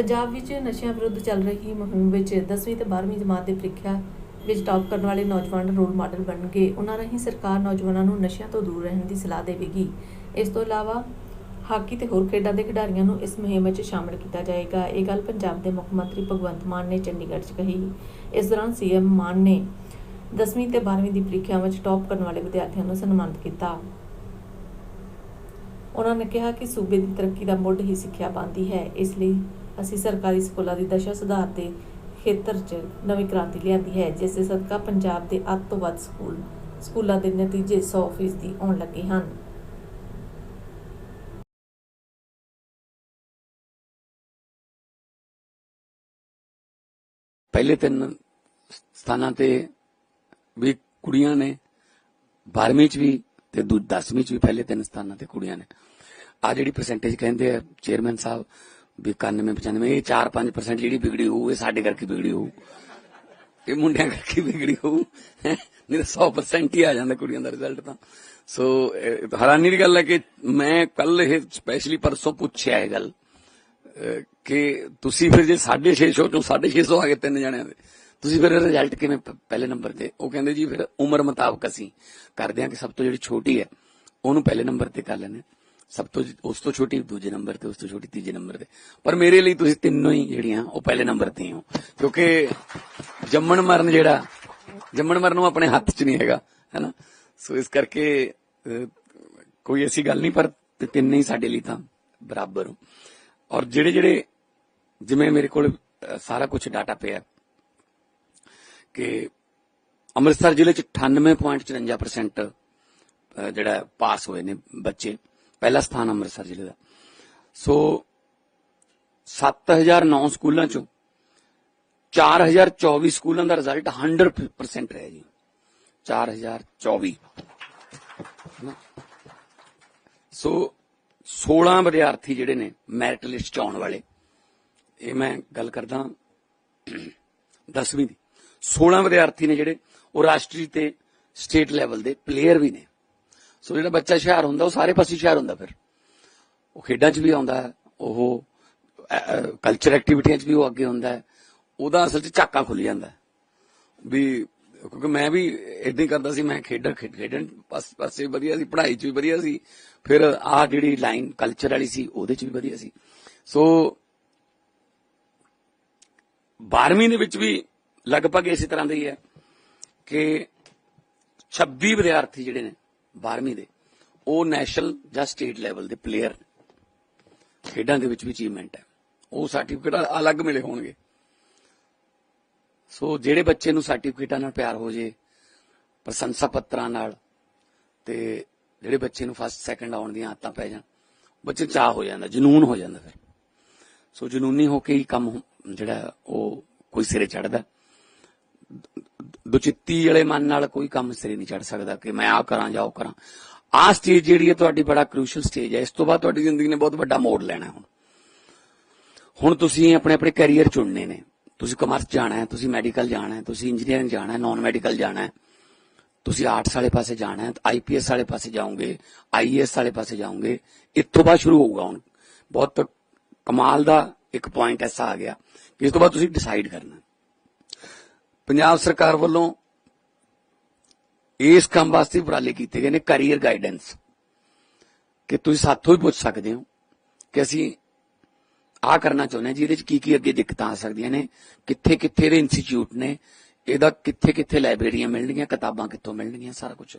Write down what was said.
ਪੰਜਾਬ ਵਿੱਚ ਨਸ਼ਿਆਂ ਵਿਰੁੱਧ ਚੱਲ ਰਹੀ ਮੁਹਿੰਮ ਵਿੱਚ 10ਵੀਂ ਤੇ 12ਵੀਂ ਜਮਾਤ ਦੀ ਪ੍ਰੀਖਿਆ ਵਿੱਚ ਟਾਪ ਕਰਨ ਵਾਲੇ ਨੌਜਵਾਨ ਰੋਲ ਮਾਡਲ ਬਣਨਗੇ। ਉਹਨਾਂ ਰਾਹੀਂ ਸਰਕਾਰ ਨੌਜਵਾਨਾਂ ਨੂੰ ਨਸ਼ਿਆਂ ਤੋਂ ਦੂਰ ਰਹਿਣ ਦੀ ਸਲਾਹ ਦੇਵੇਗੀ। ਇਸ ਤੋਂ ਇਲਾਵਾ ਹਾਕੀ ਤੇ ਹੋਰ ਖੇਡਾਂ ਦੇ ਖਿਡਾਰੀਆਂ ਨੂੰ ਇਸ ਮੁਹਿੰਮ ਵਿੱਚ ਸ਼ਾਮਲ ਕੀਤਾ ਜਾਏਗਾ। ਇਹ ਗੱਲ ਪੰਜਾਬ ਦੇ ਮੁੱਖ ਮੰਤਰੀ ਭਗਵੰਤ ਮਾਨ ਨੇ ਚੰਡੀਗੜ੍ਹ 'ਚ ਕਹੀ। ਇਸ ਦੌਰਾਨ ਸੀਐਮ ਮਾਨ ਨੇ 10ਵੀਂ ਤੇ 12ਵੀਂ ਦੀ ਪ੍ਰੀਖਿਆ ਵਿੱਚ ਟਾਪ ਕਰਨ ਵਾਲੇ ਵਿਦਿਆਰਥੀਆਂ ਨੂੰ ਸਨਮਾਨਿਤ ਕੀਤਾ। ਉਹਨਾਂ ਨੇ ਕਿਹਾ ਕਿ ਸੂਬੇ ਦੀ ਤਰੱਕੀ ਦਾ ਮੁੱਢ ਹੀ ਸਿੱਖਿਆ ਪਾਉਂਦੀ ਹੈ। ਇਸ ਲਈ ਅਸੀਂ ਸਰਕਾਰੀ ਸਕੂਲਾਂ ਦੀ ਦਸ਼ਾ ਸੁਧਾਰ ਦੇ ਖੇਤਰ 'ਚ ਨਵੀਂ ਕ੍ਰਾਂਤੀ ਲਿਆਂਦੀ ਹੈ ਜਿਸ ਦੇ ਸਦਕਾ ਪੰਜਾਬ ਦੇ ਅੱਧ ਤੋਂ ਵੱਧ ਸਕੂਲ, ਸਕੂਲਾਂ ਦੇ ਨਤੀਜੇ 100% ਆਉਣ ਲੱਗੇ ਹਨ। ਪਹਿਲੇ ਤਿੰਨ ਸਥਾਨਾਂ ਤੇ ਵੀ ਕੁੜੀਆਂ ਨੇ 12ਵੀਂ ਚ ਵੀ ਤੇ 10ਵੀਂ ਚ ਵੀ ਪਹਿਲੇ ਤਿੰਨ ਸਥਾਨਾਂ ਤੇ ਕੁੜੀਆਂ ਨੇ। ਆ ਜਿਹੜੀ ਪਰਸੈਂਟੇਜ ਕਹਿੰਦੇ ਆ ਚੇਅਰਮੈਨ ਸਾਹਿਬ ਵੀ 91 95 ਇਹ 4-5% ਜਿਹੜੀ ਵਿਗੜੀ ਹੋਊ, ਇਹ ਸਾਡੇ ਕਰਕੇ ਵਿਗੜੀ ਹੋਊ। ਇਹ ਮੁੰਡਿਆਂ ਕਰਕੇ ਵਿਗੜੀ ਹੋਊ। ਨਹੀਂ 100% ਹੀ ਆ ਜਾਂਦਾ ਕੁੜੀਆਂ ਦਾ ਰਿਜ਼ਲਟ ਤਾਂ। ਸੋ ਹੈਰਾਨੀ ਦੀ ਗੱਲ ਹੈ ਕਿ ਮੈਂ ਕੱਲ ਇਹ ਸਪੈਸ਼ਲੀ ਪਰਸੋਂ ਪੁੱਛਿਆ ਇਹ ਗੱਲ, ਅਹ, ਕਿ ਤੁਸੀਂ ਫਿਰ ਜੇ 650 ਚੋਂ 650 ਆ ਗਏ ਤਿੰਨ ਜਣਿਆਂ ਦੇ, ਤੁਸੀਂ ਫਿਰ ਰਿਜ਼ਲਟ ਕਿਵੇਂ ਪਹਿਲੇ ਨੰਬਰ ਤੇ? ਉਹ ਕਹਿੰਦੇ ਜੀ ਫਿਰ ਉਮਰ ਮੁਤਾਬਕ ਅਸੀਂ ਕਰਦੇ ਹਾਂ ਕਿ ਸਭ ਤੋਂ ਜਿਹੜੀ ਛੋਟੀ ਹੈ, ਉਹਨੂੰ ਪਹਿਲੇ ਨੰਬਰ ਤੇ ਕਰ ਲੈਣੇ ਸਭ ਤੋਂ ਉਸ ਤੋਂ ਛੋਟੀ ਦੂਜੇ ਨੰਬਰ ਤੇ ਉਸ ਤੋਂ ਛੋਟੀ ਤੀਜੇ ਨੰਬਰ ਤੇ। ਪਰ ਮੇਰੇ ਲਈ ਤੁਸੀਂ ਤਿੰਨੋਂ ਹੀ ਜਿਹੜੀਆਂ ਉਹ ਪਹਿਲੇ ਨੰਬਰ ਤੇ ਹੋ। ਕਿਉਂਕਿ ਜੰਮਣ ਮਰਨ ਜਿਹੜਾ ਜੰਮਣ ਮਰਨ ਨੂੰ ਆਪਣੇ ਹੱਥ 'ਚ ਨਹੀਂ ਹੈਗਾ ਹੈਨਾ? ਸੋ ਇਸ ਕਰਕੇ ਕੋਈ ਐਸੀ ਗੱਲ ਨਹੀਂ ਪਰ ਤੇ ਤਿੰਨੇ ਹੀ ਸਾਡੇ ਲਈ ਤਾਂ ਬਰਾਬਰ ਹੋ। ਔਰ ਜਿਹੜੇ ਜਿਹੜੇ ਜਿਵੇਂ ਮੇਰੇ ਕੋਲ ਸਾਰਾ ਕੁਝ ਡਾਟਾ ਪਿਆ ਕਿ ਅੰਮ੍ਰਿਤਸਰ ਜ਼ਿਲ੍ਹੇ ਚ 98.54% ਅਹ, ਜਿਹੜਾ ਪਾਸ ਹੋਏ ਨੇ ਬੱਚੇ। ਪਹਿਲਾ ਸਥਾਨ ਅੰਮ੍ਰਿਤਸਰ ਜ਼ਿਲ੍ਹੇ ਦਾ। ਸੋ 7009 ਸਕੂਲਾਂ ਚੋਂ 4024 ਸਕੂਲਾਂ ਦਾ ਰਿਜ਼ਲਟ 100% ਰਿਹਾ ਜੀ। 4024 ਹਨਾ। ਸੋ 16 ਵਿਦਿਆਰਥੀ ਜਿਹੜੇ ਨੇ ਮੈਰਿਟ ਲਿਸਟ ਚ ਆਉਣ ਵਾਲੇ। ਇਹ ਮੈਂ ਗੱਲ ਕਰਦਾ 10ਵੀਂ ਦੀ। 16 ਵਿਦਿਆਰਥੀ ਨੇ ਜਿਹੜੇ ਉਹ ਰਾਸ਼ਟਰੀ ਤੇ ਸਟੇਟ ਲੈਵਲ ਦੇ ਪਲੇਅਰ ਵੀ ਨੇ। ਸੋ ਜਿਹੜਾ ਬੱਚਾ ਹੁਸ਼ਿਆਰ ਹੁੰਦਾ, ਉਹ ਸਾਰੇ ਪਾਸੇ ਹੁਸ਼ਿਆਰ ਹੁੰਦਾ ਫਿਰ। ਉਹ ਖੇਡਾਂ 'ਚ ਵੀ ਆਉਂਦਾ ਉਹ ਕਲਚਰ ਐਕਟੀਵਿਟੀਆਂ 'ਚ ਵੀ ਉਹ ਅੱਗੇ ਹੁੰਦਾ ਉਹਦਾ ਅਸਲ 'ਚ ਝਾਕਾ ਖੁੱਲ ਜਾਂਦਾ ਵੀ ਕਿਉਂਕਿ ਮੈਂ ਵੀ ਇਦਾਂ ਹੀ ਕਰਦਾ ਸੀ, ਮੈਂ ਖੇਡਾਂ ਖੇਡ- ਖੇਡਣ ਪਾਸ- ਪਾਸੇ ਵੀ ਵਧੀਆ ਸੀ, ਪੜ੍ਹਾਈ 'ਚ ਵੀ ਵਧੀਆ ਸੀ। ਫਿਰ ਆਹ ਜਿਹੜੀ ਲਾਈਨ ਕਲਚਰ ਵਾਲੀ ਸੀ, ਉਹਦੇ 'ਚ ਵੀ ਵਧੀਆ ਸੀ। ਸੋ 12ਵੀਂ ਦੇ ਵਿੱਚ ਵੀ ਲਗਭਗ ਇਸੇ ਤਰ੍ਹਾਂ ਦਾ ਹੀ ਹੈ ਕਿ 26 ਵਿਦਿਆਰਥੀ ਜਿਹੜੇ ਨੇ 12ਵੀਂ ਦੇ। ਉਹ ਨੈਸ਼ਨਲ ਜਾਂ ਸਟੇਟ ਲੈਵਲ ਦੇ ਪਲੇਅਰ ਖੇਡਾਂ ਦੇ ਵਿੱਚ ਵੀ ਅਚੀਵਮੈਂਟ ਹੈ। ਉਹ ਸਰਟੀਫਿਕੇਟ ਅਲੱਗ ਮਿਲੇ ਹੋਣਗੇ। ਸੋ ਜਿਹੜੇ ਬੱਚੇ ਨੂੰ ਸਰਟੀਫਿਕੇਟਾਂ ਨਾਲ ਪਿਆਰ ਹੋ ਜੇ, ਪ੍ਰਸ਼ੰਸਾ ਪੱਤਰਾਂ ਨਾਲ ਤੇ ਜਿਹੜੇ ਬੱਚੇ ਨੂੰ ਫਸਟ ਸੈਕੰਡ ਆਉਣ ਦੀਆਂ ਆਦਤਾਂ ਪੈ ਜਾਣ, ਬੱਚੇ ਨੂੰ ਚਾਹ ਹੋ ਜਾਂਦਾ, ਜਨੂਨ ਹੋ ਜਾਂਦਾ ਫਿਰ। ਸੋ ਜਨੂਨੀ ਹੋ ਕੇ ਹੀ ਕੰਮ ਜਿਹੜਾ ਉਹ ਕੋਈ ਸਿਰੇ ਚੜਦਾ ਦੁਚਿੱਤੀ ਵਾਲੇ ਮਨ ਨਾਲ ਕੋਈ ਕੰਮ ਸਿਰੇ ਨਹੀਂ ਚੜ ਸਕਦਾ ਕਿ ਮੈਂ ਆ ਕਰਾਂ ਜਾਂ ਉਹ ਕਰਾਂ। ਆਹ ਸਟੇਜ ਜਿਹੜੀ ਹੈ ਤੁਹਾਡੀ ਬੜਾ ਕ੍ਰੂਸ਼ਲ ਸਟੇਜ ਹੈ। ਇਸ ਤੋਂ ਬਾਅਦ ਤੁਹਾਡੀ ਜ਼ਿੰਦਗੀ ਨੇ ਬਹੁਤ ਵੱਡਾ ਮੋੜ ਲੈਣਾ ਹੁਣ। ਹੁਣ ਤੁਸੀਂ ਆਪਣੇ ਆਪਣੇ ਕੈਰੀਅਰ ਚੁਣਨੇ ਨੇ। ਤੁਸੀਂ ਕਮਰਸ ਜਾਣਾ ਹੈ, ਤੁਸੀਂ ਮੈਡੀਕਲ ਜਾਣਾ ਹੈ, ਤੁਸੀਂ ਇੰਜੀਨੀਅਰਿੰਗ ਜਾਣਾ ਹੈ ਨਾਨ ਮੈਡੀਕਲ ਜਾਣਾ ਹੈ। ਤੁਸੀਂ ਆਰਟਸ ਵਾਲੇ ਪਾਸੇ ਜਾਣਾ ਹੈ ਆਈਪੀਐਸ ਵਾਲੇ ਪਾਸੇ ਜਾਓਗੇ ਆਈਏਐਸ ਵਾਲੇ ਪਾਸੇ ਜਾਓਗੇ। ਇੱਥੋਂ ਬਾਅਦ ਸ਼ੁਰੂ ਹੋਊਗਾ ਹੁਣ। ਬਹੁਤ ਕਮਾਲ ਦਾ ਇੱਕ ਪੁਆਇੰਟ ਐਸਾ ਆ ਗਿਆ ਕਿ ਇਸ ਤੋਂ ਬਾਅਦ ਤੁਸੀਂ ਡਿਸਾਈਡ ਕਰਨਾ ਪੰਜਾਬ ਸਰਕਾਰ ਵੱਲੋਂ ਇਸ ਕੰਮ ਵਾਸਤੇ ਉਪਰਾਲੇ ਕੀਤੇ ਗਏ ਨੇ ਕੈਰੀਅਰ ਗਾਈਡੈਂਸ ਕਿ ਤੁਸੀਂ ਸਾਥੋਂ ਹੀ ਪੁੱਛ ਸਕਦੇ ਹੋ ਕਿ ਅਸੀਂ ਆ ਕਰਨਾ ਚਾਹੁੰਦੇ ਹਾਂ ਇਹਦੇ ਚ ਕੀ ਕੀ ਅੱਗੇ ਦਿੱਕਤਾਂ ਆ ਸਕਦੀਆਂ ਨੇ ਕਿੱਥੇ ਕਿੱਥੇ ਦੇ ਇੰਸਟੀਚਿਊਟ ਨੇ, ਇਹਦਾ ਕਿੱਥੇ ਕਿੱਥੇ ਲਾਇਬ੍ਰੇਰੀਆਂ ਮਿਲਣਗੀਆਂ, ਕਿਤਾਬਾਂ ਕਿੱਥੋਂ ਮਿਲਣਗੀਆਂ, ਸਾਰਾ ਕੁਝ